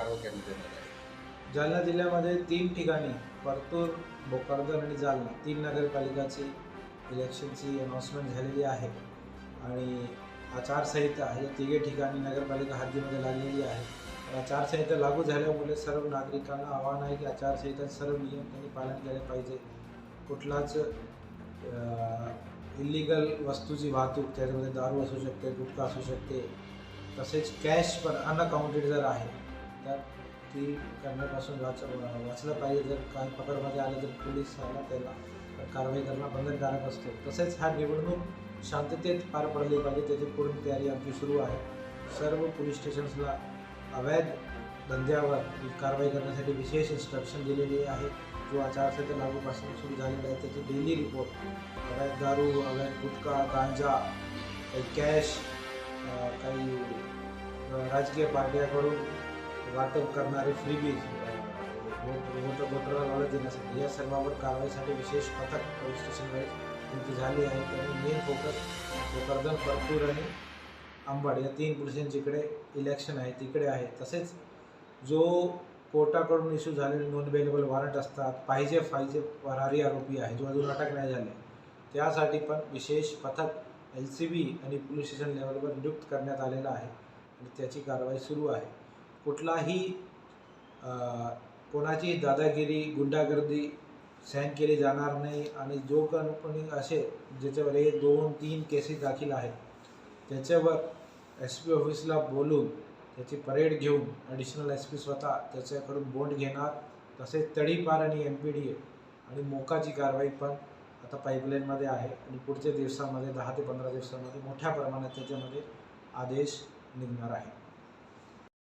कारवाई करण्यात येणार आहे. जालना जिल्ह्यामध्ये तीन ठिकाणी परतूर भोकरदन आणि जालना तीन नगरपालिकाची इलेक्शनची अनाउन्समेंट झालेली आहे. आणि आचारसंहिता हे तिघे ठिकाणी नगरपालिका हद्दीमध्ये लागलेली आहे. तर आचारसंहिता लागू झाल्यामुळे सर्व नागरिकांना आव्हान आहे की आचारसंहितेचे सर्व नियम त्यांनी पालन केले पाहिजे. कुठलाच इलिगल वस्तूची वाहतूक त्याच्यामध्ये दारू असू शकते गुटखा असू शकते. तसेच कॅश पण अनअकाउंटेड जर आहे त्यात ती करण्यापासून वाच वाचलं पाहिजे जर काय पकडमध्ये आलं तर पोलीस आला त्याला कारवाई करणं बंधनकारक असतो. तसेच हा निवडणूक शांततेत पार पडली पाहिजे त्याची पूर्ण तयारी आमची सुरू आहे. सर्व पोलीस स्टेशन्सला अवैध धंद्यावर कारवाई करण्यासाठी विशेष इन्स्ट्रक्शन दिलेली आहे. जो आचारसंहिता लागूपासून सुरू झालेला आहे त्याची डेली रिपोर्ट अवैध दारू अवैध गुटखा गांजा काही कॅश काही राजकीय पार्ट्याकडून वाटप करणारे फ्रीबीज वोटर वोटरला नॉलेज देण्यासाठी या सर्वांवर कारवाईसाठी विशेष पथक पोलीस स्टेशनवर नियुक्ती झाली आहे. त्यामुळे मेन फोकस भोकरदन परतूर आणि आंबाड या तीन पोलीस जिकडे इलेक्शन आहे तिकडे आहे. तसेच जो कोर्टाकडून इश्यू झालेले नॉन अवेलेबल वॉरंट असतात पाहिजे पाहिजे फरारी आरोपी आहे जो अजून अटक नाही झाले त्यासाठी पण विशेष पथक एल सी बी आणि पोलीस स्टेशन लेवलवर नियुक्त करण्यात आलेलं आहे आणि त्याची कारवाई सुरू आहे. कुठलाही कोणाची दादागिरी गुंडागर्दी सहन केली जाणार नाही आणि जो कोणी असे ज्याच्यावर एक दोन तीन केसेस दाखल आहेत त्याच्यावर एस पी ऑफिसला बोलून त्याची परेड घेऊन ॲडिशनल एस पी स्वतः त्याच्याकडून बोंड घेणार तसेच तडीपार आणि एम पी डी ए आणि मोकाची कारवाई पण आता पाईपलाईनमध्ये आहे आणि पुढच्या दिवसामध्ये दहा ते पंधरा दिवसामध्ये मोठ्या प्रमाणात त्याच्यामध्ये आदेश निघणार आहे.